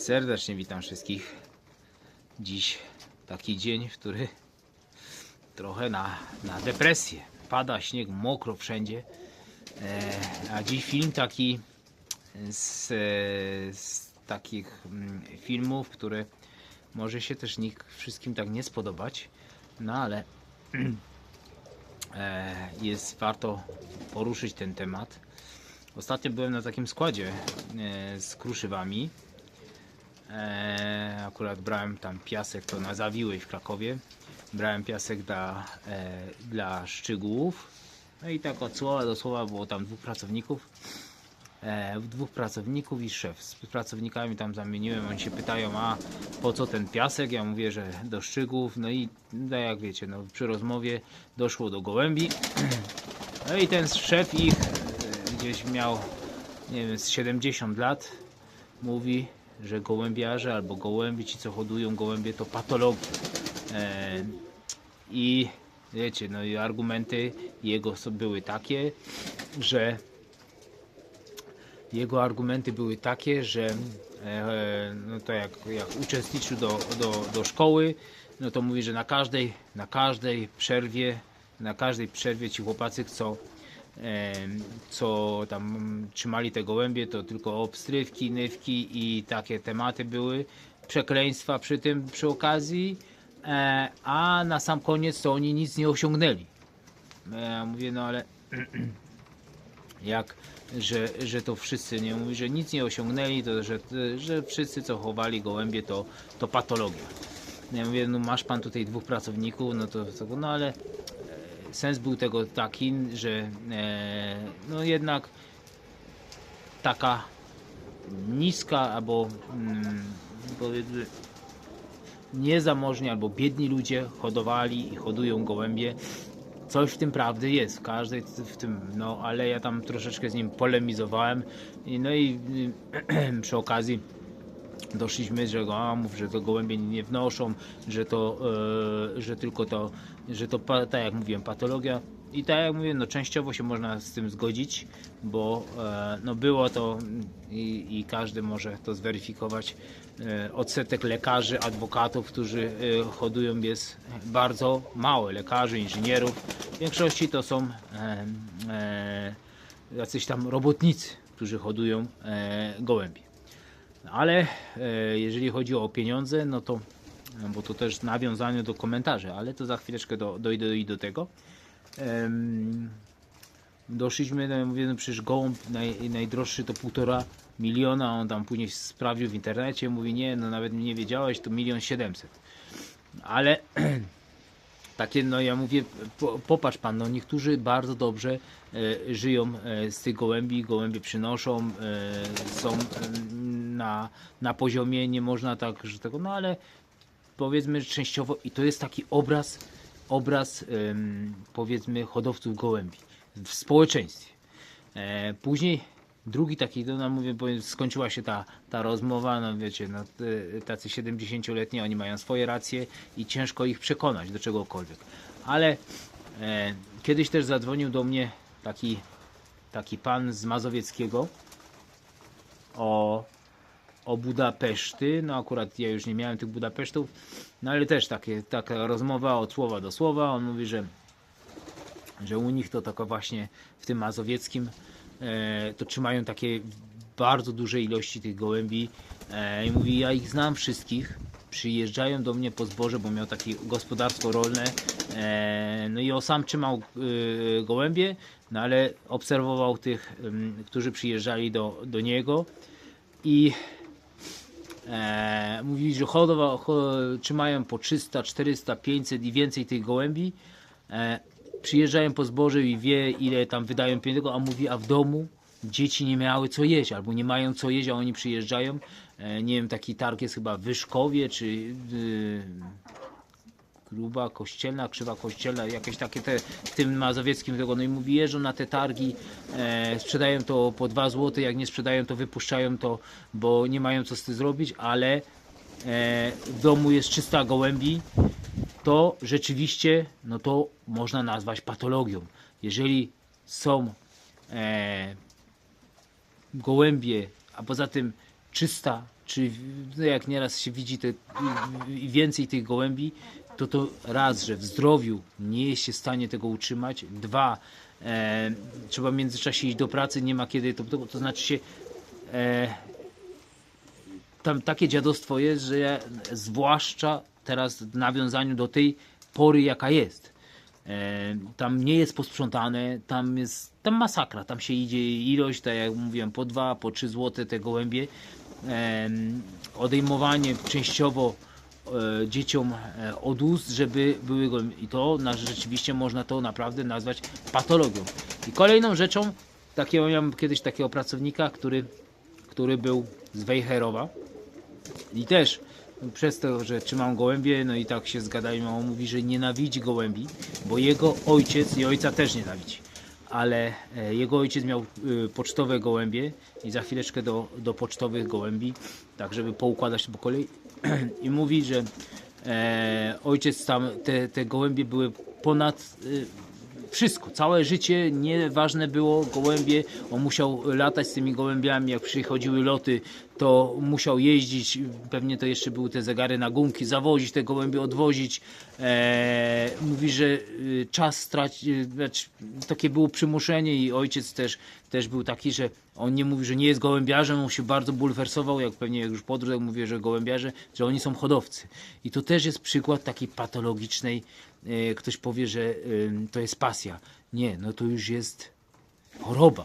Serdecznie witam wszystkich. Dziś taki dzień, w który trochę na, na depresję. Pada śnieg, mokro wszędzie. E, a dziś film taki z, z takich mm, filmów, które może się też nikt wszystkim tak nie spodobać, no ale e, jest warto poruszyć ten temat. Ostatnio byłem na takim składzie e, z kruszywami. E, akurat brałem tam piasek to na Zawiłej w Krakowie. Brałem piasek dla, e, dla szczegółów. No i tak od słowa do słowa było tam dwóch pracowników. E, dwóch pracowników i szef. Z pracownikami tam zamieniłem. Oni się pytają, a po co ten piasek? Ja mówię, że do szczegółów. No i no jak wiecie, no, przy rozmowie doszło do gołębi. No i ten szef ich e, gdzieś miał, nie wiem, z 70 lat. Mówi, że gołębiarze albo gołębi, ci co hodują gołębie, to patologia. E, I wiecie, no i argumenty jego były takie, że jego argumenty były takie, że e, no to jak, jak uczestniczył do, do, do szkoły, no to mówi, że na każdej, na każdej przerwie, na każdej przerwie ci chłopacy chcą co tam trzymali te gołębie, to tylko obstrywki, nywki i takie tematy były, przekleństwa przy tym, przy okazji, e, a na sam koniec to oni nic nie osiągnęli. E, Ja mówię, no ale jak, że, że to wszyscy, nie mówi, że nic nie osiągnęli, to że, że wszyscy co chowali gołębie to, to patologia. Ja mówię, no masz pan tutaj dwóch pracowników, no to, no ale sens był tego taki, że e, no jednak taka niska albo mm, powiedzmy niezamożni albo biedni ludzie hodowali i hodują gołębie. Coś w tym prawdy jest, w każdej w tym, no ale ja tam troszeczkę z nim polemizowałem i no i przy okazji doszliśmy, że a, mów, że to gołębie nie wnoszą, że to, e, że tylko to, że to tak jak mówiłem, patologia. I tak jak mówię, no częściowo się można z tym zgodzić, bo e, no było to i, i każdy może to zweryfikować. E, odsetek lekarzy, adwokatów, którzy e, hodują jest bardzo mały. Lekarzy, inżynierów. W większości to są e, e, jacyś tam robotnicy, którzy hodują e, gołębie. Ale e, jeżeli chodzi o pieniądze, no to, no bo to też nawiązanie do komentarzy, ale to za chwileczkę do, dojdę i do tego. Doszliśmy, no, mówię, no przecież gołąb naj, najdroższy to półtora miliona, on tam później sprawdził w internecie, mówi nie, no nawet nie wiedziałeś, to milion siedemset. Ale takie, no ja mówię, po, popatrz pan, no niektórzy bardzo dobrze e, żyją e, z tych gołębi, gołębie przynoszą, e, są e, na, na poziomie, nie można tak, że tego, no ale powiedzmy częściowo i to jest taki obraz, obraz powiedzmy hodowców gołębi w społeczeństwie. E, później drugi taki, no, no mówię, bo skończyła się ta, ta rozmowa, no wiecie, no, tacy 70-letni, oni mają swoje racje i ciężko ich przekonać do czegokolwiek. Ale e, kiedyś też zadzwonił do mnie taki, taki pan z Mazowieckiego o, o Budapeszty. No akurat ja już nie miałem tych Budapesztów, no ale też takie, taka rozmowa od słowa do słowa. On mówi, że że u nich to tylko właśnie w tym mazowieckim to trzymają takie bardzo duże ilości tych gołębi e, i mówi ja ich znam wszystkich przyjeżdżają do mnie po zboże, bo miał takie gospodarstwo rolne e, no i on sam trzymał e, gołębie no ale obserwował tych, em, którzy przyjeżdżali do, do niego i e, mówili, że hodowa, ho, trzymają po 300, 400, 500 i więcej tych gołębi e, przyjeżdżają po zboże i wie ile tam wydają pieniędzy, a mówi, a w domu dzieci nie miały co jeść, albo nie mają co jeść, a oni przyjeżdżają. E, nie wiem, taki targ jest chyba w Wyszkowie, czy yy, gruba kościelna, krzywa kościelna, jakieś takie te w tym mazowieckim tego, no i mówi, jeżdżą na te targi, e, sprzedają to po 2 zł, jak nie sprzedają to wypuszczają to, bo nie mają co z tym zrobić, ale e, w domu jest 300 gołębi, to rzeczywiście, no to można nazwać patologią. Jeżeli są e, gołębie, a poza tym 300 czy no jak nieraz się widzi te, więcej tych gołębi, to to raz, że w zdrowiu nie jest się w stanie tego utrzymać, dwa, e, trzeba w międzyczasie iść do pracy, nie ma kiedy, to, to, to znaczy się e, tam takie dziadostwo jest, że ja, zwłaszcza teraz w nawiązaniu do tej pory, jaka jest. E, tam nie jest posprzątane, tam jest tam masakra, tam się idzie ilość, tak jak mówiłem, po dwa, po trzy złote te gołębie. E, odejmowanie częściowo e, dzieciom e, od ust, żeby były gołębie. I to na, rzeczywiście można to naprawdę nazwać patologią. I kolejną rzeczą, takiego, miałem kiedyś takiego pracownika, który, który był z Wejherowa, i też przez to, że trzymam gołębie, no i tak się zgadają, on mówi, że nienawidzi gołębi, bo jego ojciec i ojca też nienawidzi. Ale e, jego ojciec miał e, pocztowe gołębie i za chwileczkę do, do pocztowych gołębi, tak żeby poukładać po kolei. I mówi, że e, ojciec tam, te, te gołębie były ponad e, wszystko, całe życie, nieważne było gołębie, on musiał latać z tymi gołębiami, jak przychodziły loty, to musiał jeździć, pewnie to jeszcze były te zegary na gumki, zawozić te gołębie, odwozić. Eee, mówi, że y, czas stracić, znaczy, takie było przymuszenie i ojciec też, też był taki, że on nie mówi, że nie jest gołębiarzem, on się bardzo bulwersował, jak pewnie jak już podróż, jak mówię, że gołębiarze, że oni są hodowcy. I to też jest przykład takiej patologicznej, e, ktoś powie, że ym, to jest pasja. Nie, no to już jest choroba.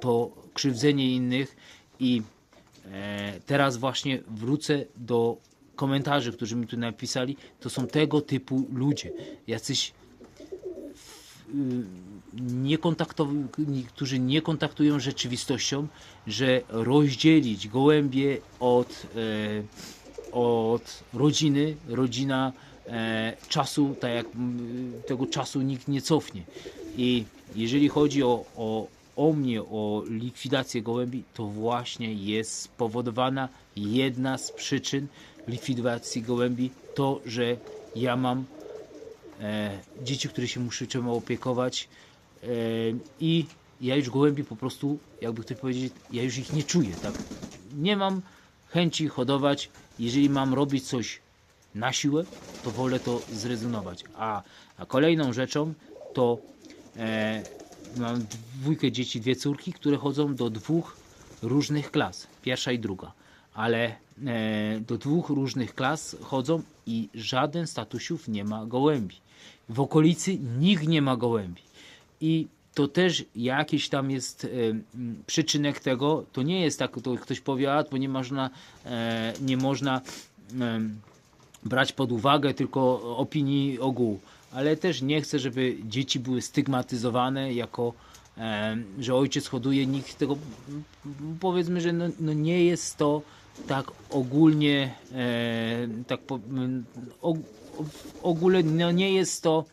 To krzywdzenie innych i e, teraz właśnie wrócę do komentarzy, którzy mi tu napisali. To są tego typu ludzie. Jacyś nie kontaktow- którzy nie kontaktują z rzeczywistością, że rozdzielić gołębie od, e, od rodziny, rodzina e, czasu, tak jak tego czasu nikt nie cofnie. I jeżeli chodzi o, o, o mnie, o likwidację gołębi, to właśnie jest spowodowana jedna z przyczyn likwidacji gołębi, to, że ja mam e, dzieci, które się muszę czemu opiekować e, i ja już gołębi po prostu, jakby ktoś powiedzieć, ja już ich nie czuję, tak? Nie mam chęci hodować, jeżeli mam robić coś na siłę, to wolę to zrezygnować. A, a kolejną rzeczą to e, mam dwójkę dzieci, dwie córki, które chodzą do dwóch różnych klas, pierwsza i druga, ale e, do dwóch różnych klas chodzą i żaden z tatusiów nie ma gołębi. W okolicy nikt nie ma gołębi. I to też jakiś tam jest e, przyczynek tego. To nie jest tak, to ktoś powie, a nie można, e, nie można em, brać pod uwagę tylko opinii ogółu. Ale też nie chcę, żeby dzieci były stygmatyzowane jako, że ojciec hoduje, nikt tego, powiedzmy, że no, no nie jest to tak ogólnie, tak po, og, ogóle no nie jest to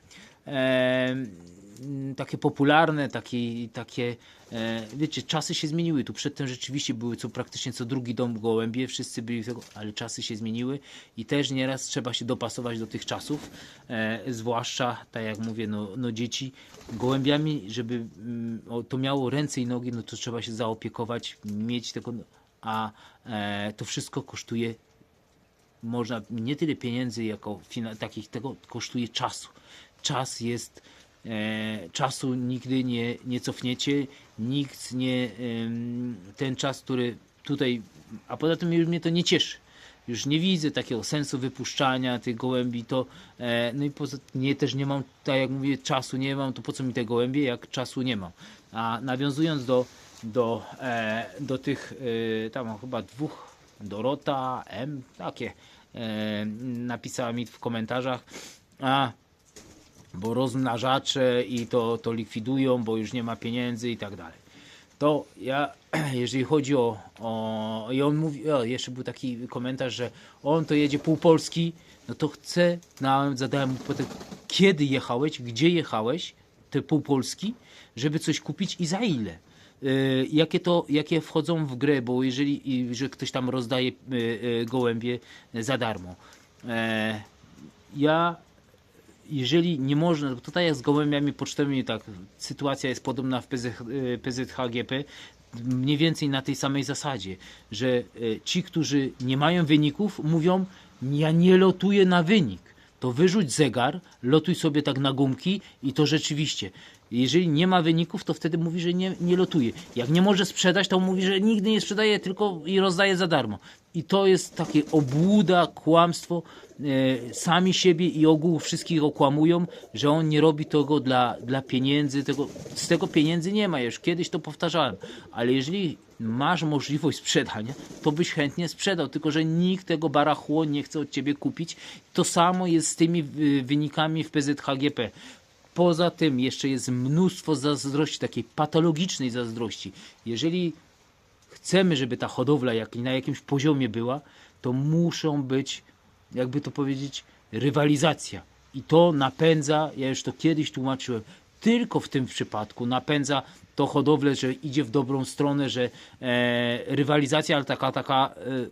takie popularne, takie, takie e, wiecie, czasy się zmieniły. Tu przedtem rzeczywiście były co praktycznie co drugi dom gołębie, wszyscy byli tego, ale czasy się zmieniły i też nieraz trzeba się dopasować do tych czasów, e, zwłaszcza, tak jak mówię, no, no dzieci gołębiami, żeby mm, to miało ręce i nogi, no to trzeba się zaopiekować, mieć tego, a e, to wszystko kosztuje można nie tyle pieniędzy jako takich tego kosztuje czasu. Czas jest czasu nigdy nie, nie cofniecie, nikt nie ten czas, który tutaj, a poza tym już mnie to nie cieszy. Już nie widzę takiego sensu wypuszczania tych gołębi, to e, no i poza nie też nie mam, tak jak mówię, czasu nie mam, to po co mi te gołębie, jak czasu nie mam. A nawiązując do, do, e, do tych e, tam chyba dwóch Dorota, M, takie e, napisała mi w komentarzach, a bo rozmnażacze i to, to likwidują, bo już nie ma pieniędzy i tak dalej. To ja, jeżeli chodzi o, o i on mówi, o, jeszcze był taki komentarz, że on to jedzie pół Polski, no to chcę, na, zadałem mu pytanie, kiedy jechałeś, gdzie jechałeś, te pół Polski, żeby coś kupić i za ile? Y, jakie to, jakie wchodzą w grę, bo jeżeli, że ktoś tam rozdaje y, y, gołębie za darmo. E, ja, jeżeli nie można, tutaj jest z gołębiami pocztowymi, tak, sytuacja jest podobna w PZ, y, PZHGP, mniej więcej na tej samej zasadzie, że e, ci, którzy nie mają wyników, mówią: Ja nie lotuję na wynik. To wyrzuć zegar, lotuj sobie tak na gumki i to rzeczywiście. Jeżeli nie ma wyników, to wtedy mówi, że nie, nie lotuje. Jak nie może sprzedać, to mówi, że nigdy nie sprzedaje, tylko i rozdaje za darmo. I to jest takie obłuda, kłamstwo. E, sami siebie i ogół wszystkich okłamują, że on nie robi tego dla, dla pieniędzy. Tego, z tego pieniędzy nie ma. Już kiedyś to powtarzałem. Ale jeżeli masz możliwość sprzedania, to byś chętnie sprzedał. Tylko, że nikt tego barachło nie chce od ciebie kupić. To samo jest z tymi y, wynikami w PZHGP. Poza tym jeszcze jest mnóstwo zazdrości, takiej patologicznej zazdrości. Jeżeli chcemy, żeby ta hodowla jak, na jakimś poziomie była, to muszą być, jakby to powiedzieć, rywalizacja. I to napędza, ja już to kiedyś tłumaczyłem, tylko w tym przypadku napędza to hodowlę, że idzie w dobrą stronę, że e, rywalizacja, ale taka, taka e, e,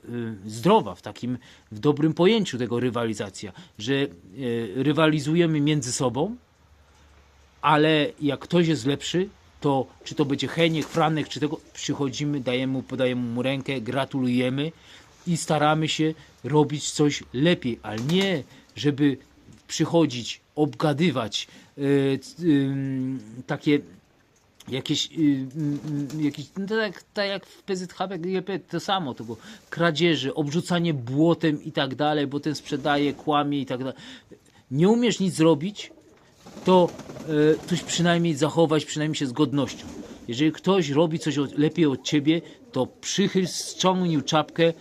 zdrowa, w takim, w dobrym pojęciu tego rywalizacja, że e, rywalizujemy między sobą, ale jak ktoś jest lepszy, to czy to będzie Heniek, Franek, czy tego, przychodzimy, dajemy mu, podajemy mu rękę, gratulujemy i staramy się robić coś lepiej, ale nie, żeby przychodzić, obgadywać yy, yy, takie jakieś, yy, jakieś no tak, tak jak w PZHP to samo, tego kradzieży, obrzucanie błotem i tak dalej, bo ten sprzedaje, kłamie i tak dalej. Nie umiesz nic zrobić, to e, coś przynajmniej zachować, przynajmniej się z godnością. Jeżeli ktoś robi coś od, lepiej od ciebie, to przychyl, ściągnij czapkę,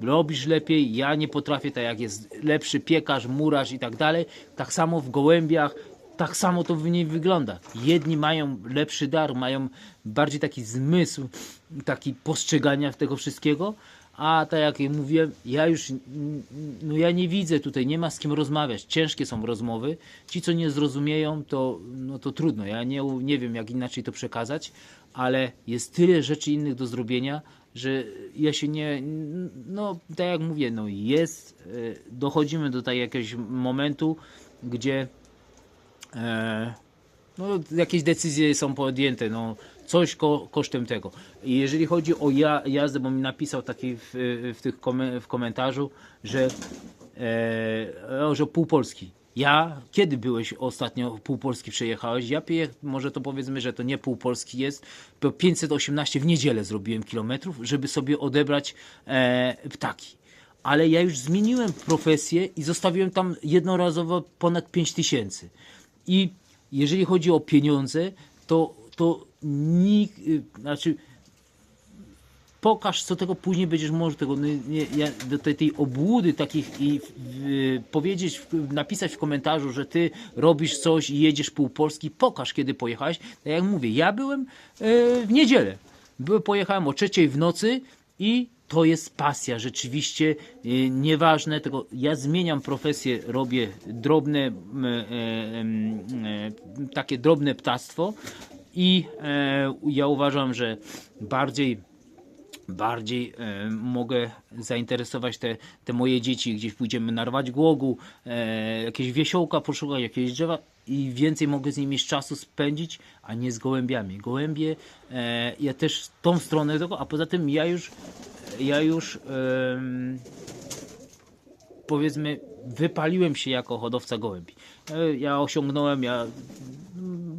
robisz lepiej, ja nie potrafię, tak jak jest lepszy piekarz, murarz i tak dalej, tak samo w gołębiach, tak samo to w niej wygląda. Jedni mają lepszy dar, mają bardziej taki zmysł, taki postrzegania tego wszystkiego, a tak jak mówiłem, ja już no ja nie widzę tutaj, nie ma z kim rozmawiać. Ciężkie są rozmowy. Ci, co nie zrozumieją, to, no to trudno. Ja nie, nie wiem, jak inaczej to przekazać, ale jest tyle rzeczy innych do zrobienia, że ja się nie. No, tak jak mówię, no jest. e, Dochodzimy do tak jakiegoś momentu, gdzie. E, no, jakieś decyzje są podjęte, no, coś ko kosztem tego. I jeżeli chodzi o ja jazdę, bo mi napisał taki w, w, tych komen w komentarzu, że, e, że pół Polski. Ja, kiedy byłeś ostatnio pół Polski przejechałeś? Ja może to powiedzmy, że to nie pół Polski jest, bo 518 w niedzielę zrobiłem kilometrów, żeby sobie odebrać e, ptaki. Ale ja już zmieniłem profesję i zostawiłem tam jednorazowo ponad 5 tysięcy. I jeżeli chodzi o pieniądze, to, to nikt, y, znaczy pokaż, co tego później będziesz może tego, nie, do tej, tej obłudy takich i y, powiedzieć, napisać w komentarzu, że ty robisz coś i jedziesz pół Polski, pokaż, kiedy pojechałeś. Tak jak mówię, ja byłem y, w niedzielę. By, pojechałem o trzeciej w nocy i to jest pasja, rzeczywiście y, nieważne, tego ja zmieniam profesję, robię drobne, e, em, e, takie drobne ptactwo i e, ja uważam, że bardziej bardziej e, mogę zainteresować te, te moje dzieci, gdzieś pójdziemy narwać głogu, e, jakieś wiesiołka poszukać, jakieś drzewa i więcej mogę z nimi czasu spędzić, a nie z gołębiami. Gołębie, e, ja też tą stronę tego, a poza tym ja już ja już powiedzmy wypaliłem się jako hodowca gołębi. E, Ja osiągnąłem, ja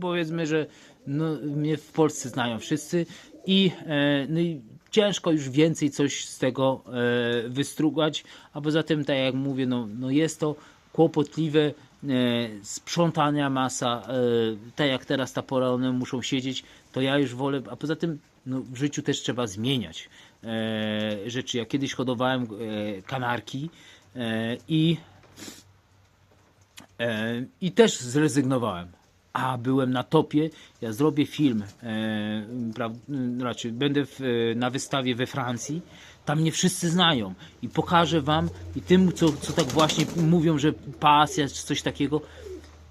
powiedzmy, że no, mnie w Polsce znają wszyscy i, e, no i ciężko już więcej coś z tego e, wystrugać, a poza tym, tak jak mówię, no, no jest to kłopotliwe, e, sprzątania masa, tak jak teraz ta pora one muszą siedzieć, to ja już wolę, a poza tym no, w życiu też trzeba zmieniać rzeczy. Ja kiedyś hodowałem kanarki i I też zrezygnowałem. A byłem na topie. Ja zrobię film, e, pra, raczej będę w, e, na wystawie we Francji. Tam mnie wszyscy znają i pokażę wam i tym, co, co tak właśnie mówią, że pasja czy coś takiego,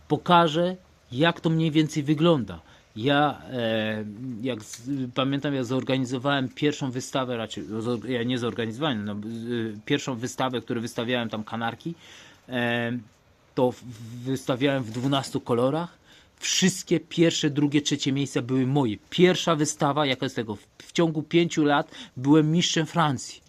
pokażę, jak to mniej więcej wygląda. Ja, e, jak z, pamiętam, ja zorganizowałem pierwszą wystawę, raczej ja nie zorganizowałem, no, y, pierwszą wystawę, którą wystawiałem tam kanarki. E, to wystawiałem w 12 kolorach. Wszystkie pierwsze, drugie, trzecie miejsca były moje. Pierwsza wystawa, jaka z tego, w, ciągu pięciu lat byłem mistrzem Francji.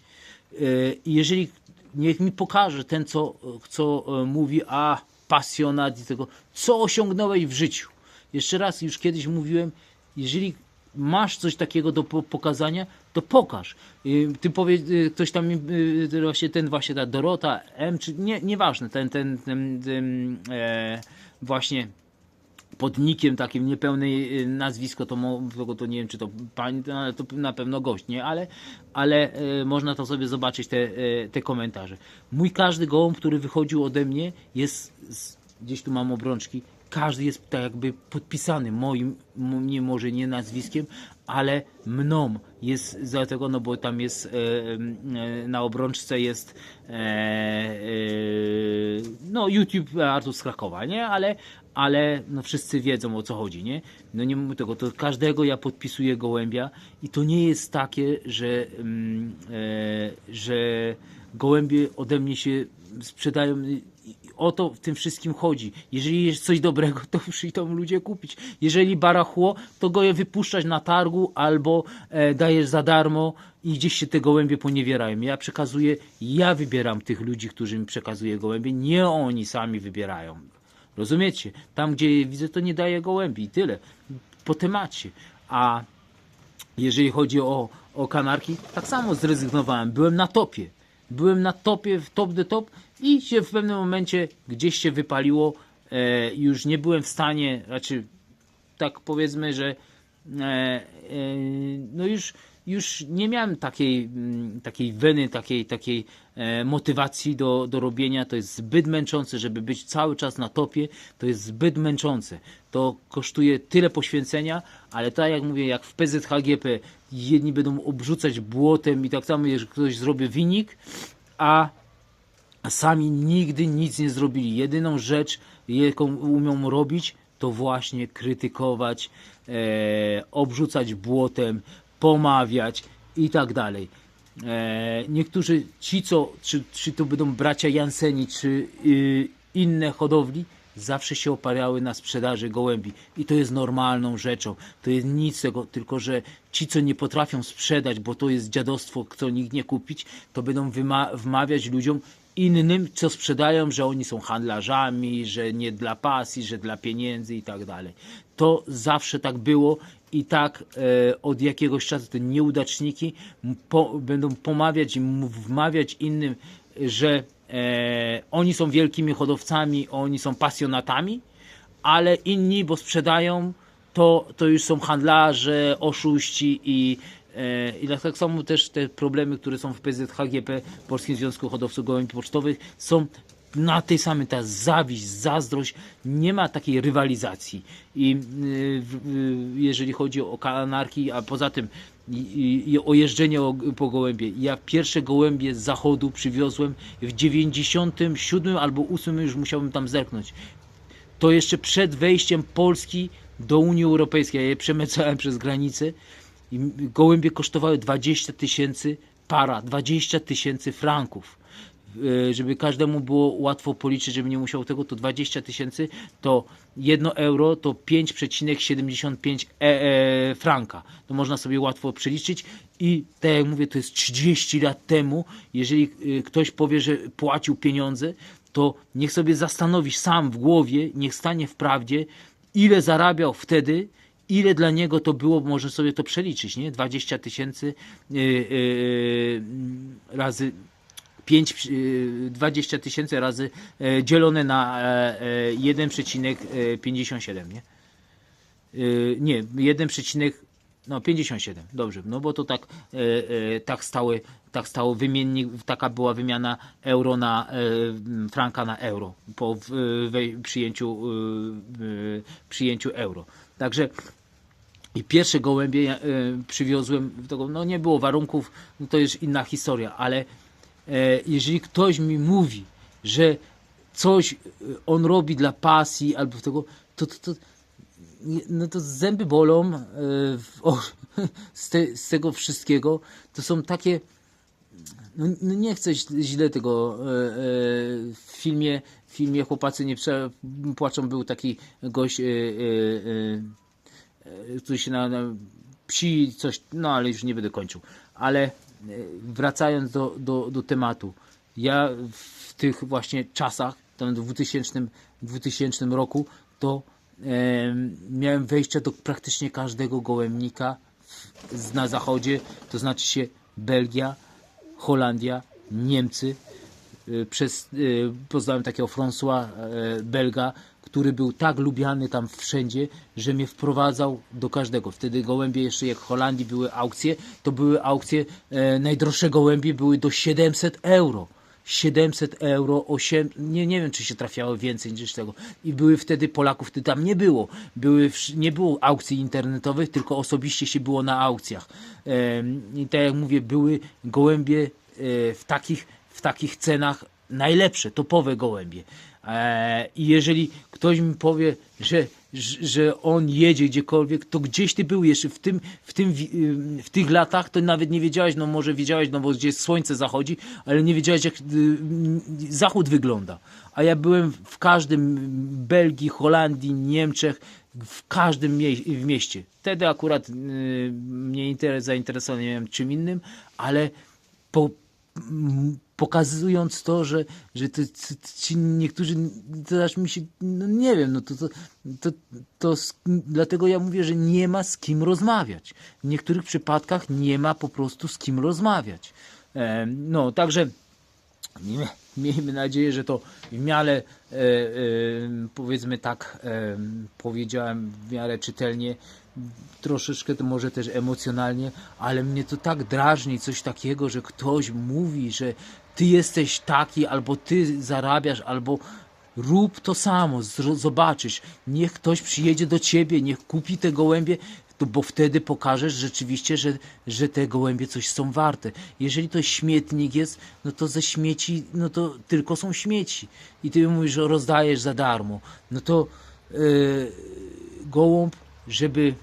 E, I jeżeli niech mi pokaże ten, co, co e, mówi, a pasjonat i tego, co osiągnąłeś w życiu. Jeszcze raz, już kiedyś mówiłem, jeżeli masz coś takiego do po- pokazania, to pokaż. Y, Ty powie, ktoś tam, właśnie ten właśnie ta Dorota M, czy nie, nieważne, ten, ten, ten, ten e, właśnie pod nikiem takim niepełnej y, nazwisko, to, to, nie wiem, czy to pani, no, ale to na pewno gość, nie? Ale, ale e, można to sobie zobaczyć, te, e, te komentarze. Mój każdy gołąb, który wychodził ode mnie, jest, gdzieś tu mam obrączki, każdy jest tak jakby podpisany moim, nie może nie nazwiskiem, ale mną jest dlatego, no bo tam jest e, na obrączce jest e, e, no YouTube Artur z Krakowa, nie? Ale, ale no wszyscy wiedzą o co chodzi, nie? No nie mówię tego, to każdego ja podpisuję gołębia i to nie jest takie, że, mm, e, że gołębie ode mnie się sprzedają. O to w tym wszystkim chodzi. Jeżeli jest coś dobrego, to przyjdą ludzie kupić. Jeżeli barachło, to go je wypuszczać na targu albo e, dajesz za darmo i gdzieś się te gołębie poniewierają. Ja przekazuję, ja wybieram tych ludzi, którzy mi przekazują gołębie, nie oni sami wybierają. Rozumiecie? Tam, gdzie widzę, to nie daję gołębi i tyle. Po temacie. A jeżeli chodzi o, o kanarki, tak samo zrezygnowałem. Byłem na topie. Byłem na topie, w top the top i się w pewnym momencie gdzieś się wypaliło. E, już nie byłem w stanie, znaczy tak powiedzmy, że e, e, no już, już nie miałem takiej, mm, takiej weny, takiej, takiej e, motywacji do, do robienia. To jest zbyt męczące, żeby być cały czas na topie. To jest zbyt męczące. To kosztuje tyle poświęcenia, ale tak jak mówię, jak w PZHGP jedni będą obrzucać błotem i tak samo, jeżeli ktoś zrobi wynik, a sami nigdy nic nie zrobili. Jedyną rzecz, jaką umią robić, to właśnie krytykować, e, obrzucać błotem, pomawiać i tak dalej. E, niektórzy, ci co, czy, czy to będą bracia Janseni, czy y, inne hodowli, zawsze się oparały na sprzedaży gołębi i to jest normalną rzeczą. To jest nic tego, tylko że ci, co nie potrafią sprzedać, bo to jest dziadostwo, co nikt nie kupić, to będą wyma- wmawiać ludziom innym, co sprzedają, że oni są handlarzami, że nie dla pasji, że dla pieniędzy i tak dalej. To zawsze tak było i tak e, od jakiegoś czasu te nieudaczniki po, będą pomawiać i wmawiać innym, że e, oni są wielkimi hodowcami, oni są pasjonatami, ale inni, bo sprzedają, to, to już są handlarze, oszuści i, i tak samo też te problemy, które są w PZHGP, Polskim Związku Hodowców Gołębi Pocztowych, są na tej samej, ta zawiść, zazdrość, nie ma takiej rywalizacji. I y, jeżeli chodzi o kanarki, a poza tym i, i, o jeżdżenie po gołębie. Ja pierwsze gołębie z zachodu przywiozłem w 97 albo 8 już musiałbym tam zerknąć to jeszcze przed wejściem Polski do Unii Europejskiej. Ja je przemycałem przez granicę i gołębie kosztowały 20 tysięcy para, 20 tysięcy franków. E, Żeby każdemu było łatwo policzyć, żeby nie musiał tego, to 20 tysięcy to 1 euro to 5,75 e, e, franka. To można sobie łatwo przeliczyć i tak jak mówię, to jest 30 lat temu. Jeżeli e, ktoś powie, że płacił pieniądze, to niech sobie zastanowi sam w głowie, niech stanie w prawdzie, ile zarabiał wtedy, ile dla niego to było, może sobie to przeliczyć, nie? 20 tysięcy yy, yy, razy 5, yy, 20 tysięcy razy dzielone na e, e, 1,57, nie? Nie, 1, no 57, dobrze, no bo to tak, e, e, tak stały, tak stało wymiennik, taka była wymiana euro na e, franka na euro po przyjęciu, e, e, przyjęciu euro. Także i pierwsze gołębie ja, e, przywiozłem, tego, no nie było warunków, no to już inna historia, ale e, jeżeli ktoś mi mówi, że coś e, on robi dla pasji albo tego, to, to, to no to zęby bolą o, z, te, z tego wszystkiego. To są takie, no, no nie chcę źle- tego w filmie filmie chłopacy nie prze, płaczą był taki gość e, e, e, który się na, na psi coś, no ale już nie będę kończył. Ale e, wracając do, do, do tematu, ja w tych właśnie czasach, tam w 2000, 2000 roku, to em, miałem wejście do praktycznie każdego gołębnika na zachodzie, to znaczy się Belgia, Holandia, Niemcy. Y, Przez, y, poznałem takiego François e, Belga, który był tak lubiany tam wszędzie, że mnie wprowadzał do każdego. Wtedy gołębie jeszcze jak w Holandii były aukcje, to były aukcje, e, najdroższe gołębie były do 700 euro. 700 euro, 8, nie, nie wiem czy się trafiało więcej niż tego. I były wtedy Polaków, wtedy tam nie było. Były, nie było aukcji internetowych, tylko osobiście się było na aukcjach. Em, I tak jak mówię, były gołębie e, w takich, takich cenach najlepsze, topowe gołębie. E, I jeżeli ktoś mi powie, że, że on jedzie gdziekolwiek, to gdzieś ty był jeszcze w tym, w tym, ym, w tych latach, to nawet nie wiedziałeś, no może wiedziałeś, no bo gdzie słońce zachodzi, ale nie wiedziałeś jak y, mm, zachód wygląda. A ja byłem w każdym Belgii, Holandii, Niemczech, w każdym mie w mieście. Wtedy akurat y, mnie interes, zainteresowałem czym innym, ale po, pokazując to, że, że to, ci niektórzy, aż mi się, no nie wiem, no to, to, to, to z, dlatego ja mówię, że nie ma z kim rozmawiać. W niektórych przypadkach nie ma po prostu z kim rozmawiać. Em, no, także Miejmy, nadzieję, że to w miarę, e, e, powiedzmy tak, e, powiedziałem w miarę czytelnie, troszeczkę to może też emocjonalnie, ale mnie to tak drażni coś takiego, że ktoś mówi, że ty jesteś taki, albo ty zarabiasz, albo rób to samo, zobaczysz, niech ktoś przyjedzie do ciebie, niech kupi te gołębie, bo wtedy pokażesz rzeczywiście, że, że te gołębie coś są warte. Jeżeli to śmietnik jest, no to ze śmieci, no to tylko są śmieci. I ty mówisz, że rozdajesz za darmo. No to yy, gołąb, żeby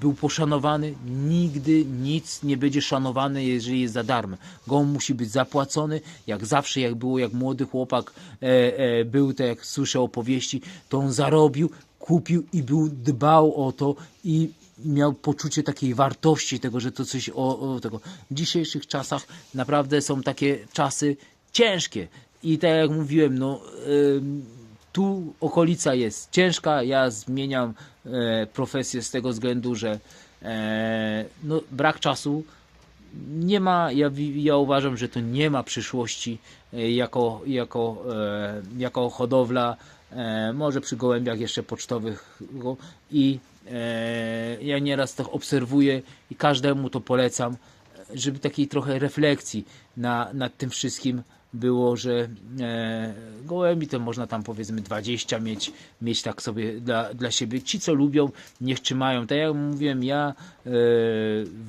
był poszanowany, nigdy nic nie będzie szanowane, jeżeli jest za darmo. Gołąb musi być zapłacony, jak zawsze, jak było, jak młody chłopak e, e, był, tak jak słyszę opowieści, to on zarobił, kupił i był, dbał o to i miał poczucie takiej wartości tego, że to coś o, o tego. W dzisiejszych czasach naprawdę są takie czasy ciężkie i tak jak mówiłem, no tu okolica jest ciężka. Ja zmieniam e, profesję z tego względu, że e, no, brak czasu nie ma, ja, ja uważam, że to nie ma przyszłości e, jako, jako, e, jako hodowla, e, może przy gołębiach jeszcze pocztowych i e, ja nieraz to obserwuję i każdemu to polecam, żeby takiej trochę refleksji na, nad tym wszystkim było, że e, gołębi to można tam powiedzmy 20 mieć, mieć tak sobie dla, dla siebie. Ci co lubią, niech trzymają. Tak jak mówiłem, ja e,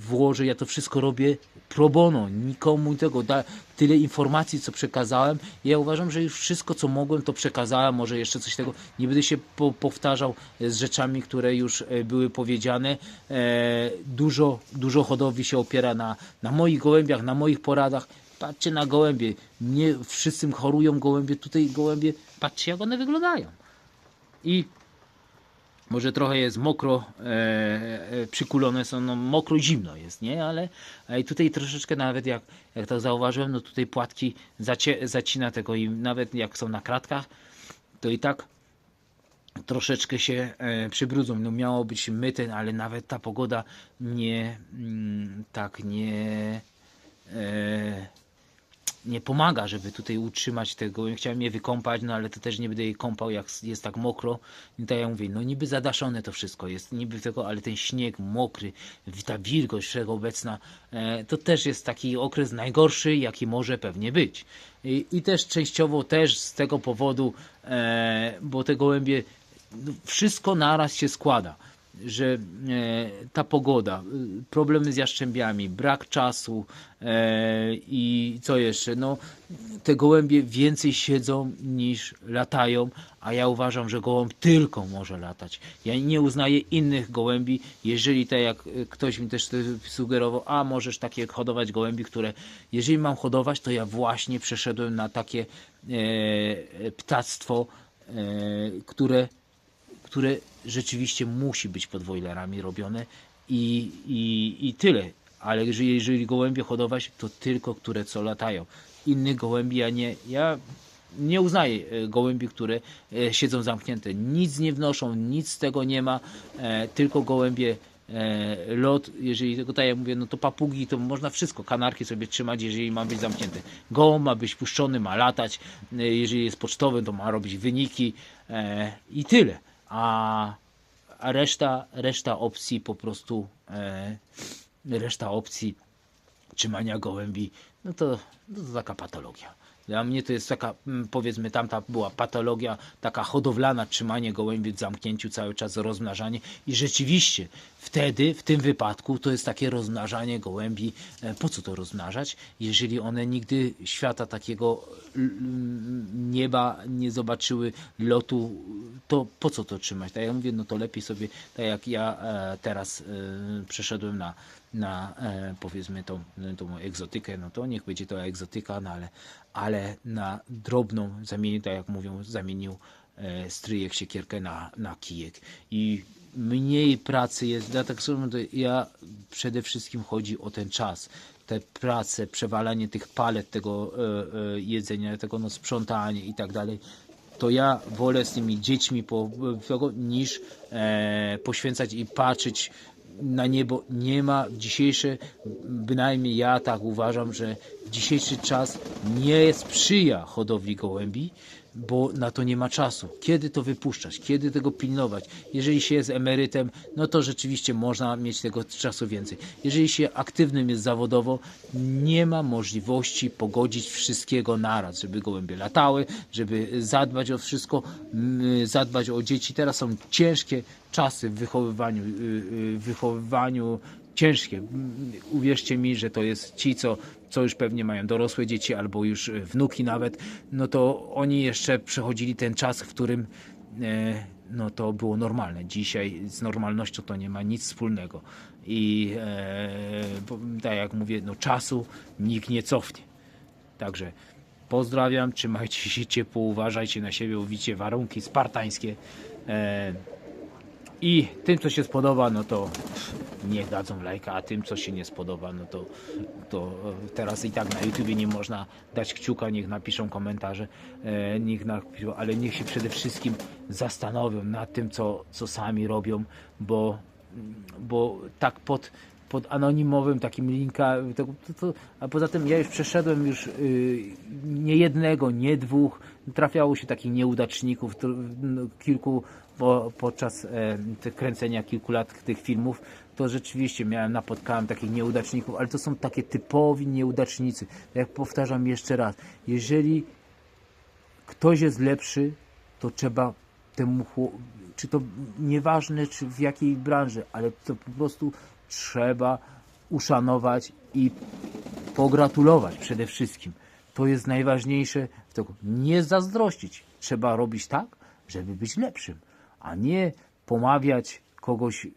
włożę, ja to wszystko robię pro bono, nikomu tego, da, tyle informacji co przekazałem, ja uważam, że już wszystko co mogłem to przekazałem, może jeszcze coś tego, nie będę się po, powtarzał z rzeczami, które już e, były powiedziane, e, dużo, dużo hodowli się opiera na, na moich gołębiach, na moich poradach, patrzcie na gołębie, nie wszyscy chorują gołębie, tutaj gołębie, patrzcie jak one wyglądają i może trochę jest mokro, e, e, przykulone są, no mokro zimno jest, nie? Ale e, tutaj troszeczkę nawet jak, jak to zauważyłem, no tutaj płatki zacie, zacina tego i nawet jak są na kratkach, to i tak troszeczkę się e, przybrudzą. No miało być myte, ale nawet ta pogoda nie mm, tak nie e, nie pomaga, żeby tutaj utrzymać tego. Ja chciałem je wykąpać, no ale to też nie będę jej kąpał, jak jest tak mokro. I tak ja mówię, no niby zadaszone to wszystko jest, niby tego, ale ten śnieg mokry, ta wilgoć wszechobecna, e, to też jest taki okres najgorszy, jaki może pewnie być. I, i też częściowo też z tego powodu, e, bo te gołębie, no, wszystko naraz się składa. Że e, ta pogoda, y, problemy z jaszczębiami, brak czasu e, i co jeszcze, no te gołębie więcej siedzą niż latają, a ja uważam, że gołąb tylko może latać. Ja nie uznaję innych gołębi, jeżeli tak jak y, ktoś mi też sugerował, a możesz takie hodować gołębi, które jeżeli mam hodować, to ja właśnie przeszedłem na takie e, ptactwo, e, które które rzeczywiście musi być pod wojlerami robione i, i, i tyle. Ale jeżeli, jeżeli gołębie hodować, to tylko które co latają. Innych gołębi ja nie, ja nie uznaję e, gołębi, które e, siedzą zamknięte. Nic nie wnoszą, nic z tego nie ma, e, tylko gołębie lot, jeżeli tego tak jak mówię, no to papugi, to można wszystko, kanarki sobie trzymać, jeżeli ma być zamknięte. Gołąb ma być puszczony, ma latać, jeżeli jest pocztowy, to ma robić wyniki i tyle. A, a reszta, reszta opcji po prostu, e, reszta opcji trzymania gołębi, no to, no to taka patologia. Dla mnie to jest taka, mm, powiedzmy, tamta była patologia, taka hodowlana, trzymanie gołębi w zamknięciu cały czas, rozmnażanie i rzeczywiście wtedy, w tym wypadku, to jest takie rozmnażanie gołębi. E, Po co to rozmnażać, jeżeli one nigdy świata takiego nieba nie zobaczyły, lotu, to po co to trzymać? Tak jak mówię, no to lepiej sobie, tak jak ja e, teraz e, przeszedłem na na e, powiedzmy tą, tą egzotykę, no to niech będzie to egzotyka, no ale, ale na drobną zamienił, tak jak mówią, zamienił e, stryjek siekierkę na, na kijek. I mniej pracy jest, dla tak samo ja przede wszystkim chodzi o ten czas, te prace, przewalanie tych palet, tego e, e, jedzenia, tego no sprzątanie i tak dalej, to ja wolę z tymi dziećmi po, niż e, poświęcać i patrzeć na niebo. Nie ma dzisiejsze, bynajmniej ja tak uważam, że dzisiejszy czas nie sprzyja hodowli gołębi, bo na to nie ma czasu. Kiedy to wypuszczać? Kiedy tego pilnować? Jeżeli się jest emerytem, no to rzeczywiście można mieć tego czasu więcej. Jeżeli się aktywnym jest zawodowo, nie ma możliwości pogodzić wszystkiego naraz, żeby gołębie latały, żeby zadbać o wszystko, zadbać o dzieci. Teraz są ciężkie czasy w wychowywaniu, y, y, w wychowywaniu ciężkie. Uwierzcie mi, że to jest ci, co, co już pewnie mają dorosłe dzieci albo już e, wnuki nawet, no to oni jeszcze przechodzili ten czas, w którym e, no to było normalne. Dzisiaj z normalnością to nie ma nic wspólnego. I e, tak jak mówię, no czasu nikt nie cofnie. Także pozdrawiam, trzymajcie się ciepło, uważajcie na siebie, uwicie warunki spartańskie. E, i tym, co się spodoba, no to niech dadzą lajka, a tym, co się nie spodoba, no to, to e, teraz i tak na YouTubie nie można dać kciuka, niech napiszą komentarze, e, niech napiszą, ale niech się przede wszystkim zastanowią nad tym, co, co sami robią, bo, bo tak pod, pod anonimowym takim linka, to, to, to, a poza tym ja już przeszedłem już y, nie jednego, nie dwóch, trafiało się takich nieudaczników, to, no, kilku po, podczas e, kręcenia kilku lat tych filmów, to rzeczywiście miałem, napotkałem takich nieudaczników, ale to są takie typowi nieudacznicy. Jak powtarzam jeszcze raz, jeżeli ktoś jest lepszy, to trzeba temu, czy to nieważne, czy w jakiej branży, ale to po prostu trzeba uszanować i pogratulować przede wszystkim. To jest najważniejsze. w Tego. Nie zazdrościć. Trzeba robić tak, żeby być lepszym, a nie pomawiać kogoś, y,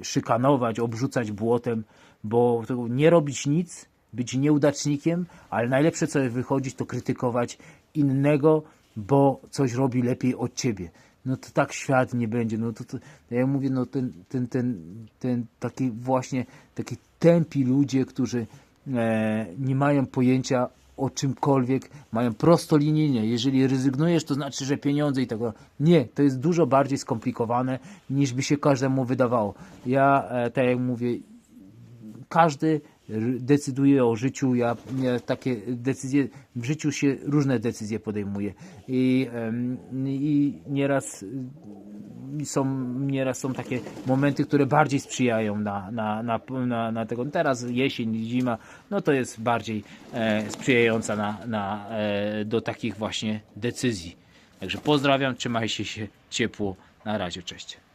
y, szykanować, obrzucać błotem, bo tego nie robić nic, być nieudacznikiem, ale najlepsze co wychodzić to krytykować innego, bo coś robi lepiej od ciebie. No to tak świat nie będzie. No to, to ja mówię, no ten, ten, ten, ten taki właśnie taki tępi ludzie, którzy e, nie mają pojęcia o czymkolwiek, mają prostolinijnie. Jeżeli rezygnujesz, to znaczy, że pieniądze i tego. Nie, to jest dużo bardziej skomplikowane, niż by się każdemu wydawało. Ja, e, tak jak mówię, każdy decyduje o życiu. Ja, ja takie decyzje, w życiu się różne decyzje podejmuje. I, i nieraz są, nieraz są takie momenty, które bardziej sprzyjają na, na, na, na, na tego. Teraz jesień, zima, no to jest bardziej e, sprzyjająca na, na, e, do takich właśnie decyzji. Także pozdrawiam, trzymajcie się ciepło. Na razie, cześć.